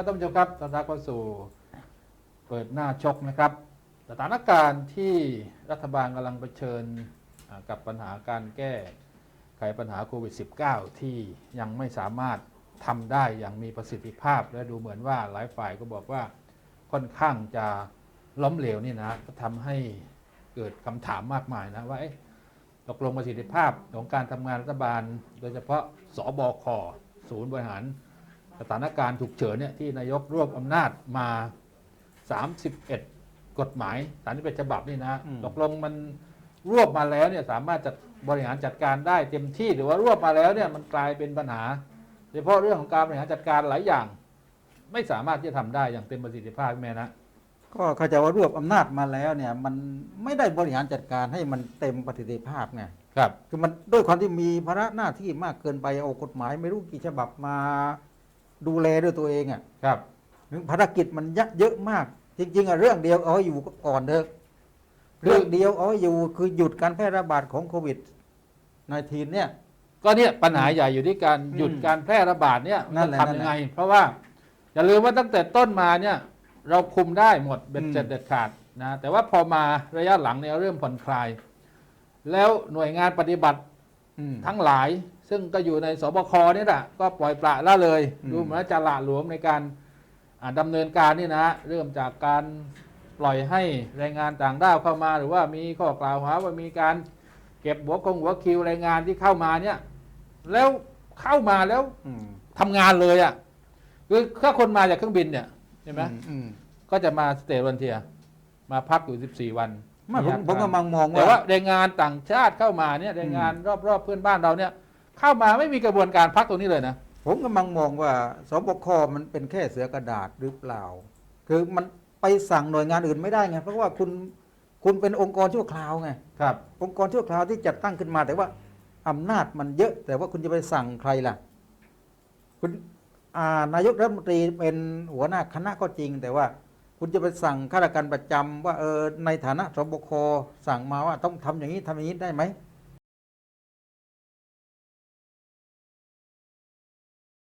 ครับท่านผู้ชมครับต้อนรับเข้าสู่เปิดหน้าชกนะครับ สถานการณ์ที่รัฐบาลกำลังเผชิญกับปัญหาการแก้ไขปัญหาโควิด -19 ที่ยังไม่สามารถทำได้อย่างมีประสิทธิภาพ และดูเหมือนว่าหลายฝ่ายก็บอกว่าค่อนข้างจะล้มเหลวนี่นะก็ทำให้เกิดคำถามมากมายนะว่าตกลงประสิทธิภาพของการทำงานรัฐบาล โดยเฉพาะสบคศูนย์บริหาร สถานการณ์ฉุกเฉินเนี่ยที่นายกรวบอำนาจมา 31 กฎหมายสามที่เป็นฉบับนี่นะอืมตกลงมันรวบมาแล้วเนี่ยสามารถจัดบริหารจัดการได้เต็มที่หรือว่ารวบมาแล้วเนี่ยมันกลายเป็นปัญหาโดยเฉพาะเรื่องของการบริหารจัดการหลายอย่าง ไม่สามารถที่จะทำได้อย่างเต็มประสิทธิภาพแม่นะก็เข้าใจว่ารวบอำนาจมาแล้วเนี่ยมันไม่ได้บริหารจัดการให้มันเต็มประสิทธิภาพไงครับคือมันด้วยความที่มีภาระหน้าที่มากเกินไปเอากฎหมายไม่รู้กี่ฉบับมา ดูแลด้วยตัวเองอะ่ะครับภารกิจมันยักเยอะมาก จริง ๆอะเรื่องเดียวเอาให้อยู่ก่อนเถอะคือเรื่องเดียวเอาให้อยู่คือหยุดการแพร่ระบาดของโควิด -19 เนี่ย ก็เนี่ยปัญหาใหญ่อยู่ที่การอืมหยุดการแพร่ระบาดเนี่ยนั่มันนแหละทำยังไง เพราะว่า อย่าลืมว่าตั้งแต่ต้นมาเนี่ย เราคุมได้หมดเบ็ดอืมเสร็จเด็ดขาดนะแต่ว่าพอมาระยะหลังเนี่ยเริ่มผ่อนคลาย แล้วหน่วยงานปฏิบัติอืมทั้งหลาย ซึ่งก็อยู่ในสบคนี่แหละก็ปล่อยปละละเลยอืมดูเหมือนว่าจะละหลวมในการอ่าดำเนินการนี่นะเริ่มจากการปล่อยให้แรงงานต่างด้าวเข้ามาหรือว่ามีข้อกล่าวหาว่ามีการเก็บหัวคงหัวคิวแรงงานที่เข้ามาเนี่ย แล้วเข้ามาแล้วอืมทำงานเลยอะ่ะคือถ้าคนมาจากเครื่องบินเนี่ยใช่ไหมอืมก็จะมาสเตย์วันเทีย มาพักอยู่ 14 วันไม่ผมอาผมการกำลังมองแต่ว่าว่าแรงงานต่างชาติเข้ามาเนี่ยแรงงานรอบๆเพื่อนบ้านเราเนี่ย เข้ามาไม่มีกระบวนการพักตรงนี้เลยนะ ผมกำลังมองว่าสบคมันเป็นแค่เสือกระดาษหรือเปล่า คือมันไปสั่งหน่วยงานอื่นไม่ได้ไงเพราะว่าคุณคุณเป็นองค์กรชั่วคราวไงครับ องค์กรชั่วคราวที่จัดตั้งขึ้นมาแต่ว่าอำนาจมันเยอะ แต่ว่าคุณจะไปสั่งใครล่ะ คุณอ่านายกรัฐมนตรีเป็นหัวหน้าคณะก็จริง แต่ว่าคุณจะไปสั่งข้าราชการประจำว่าเออในฐานะสบคสั่งมาว่าต้องทำอย่างนี้ทำอย่างนี้ได้ไหม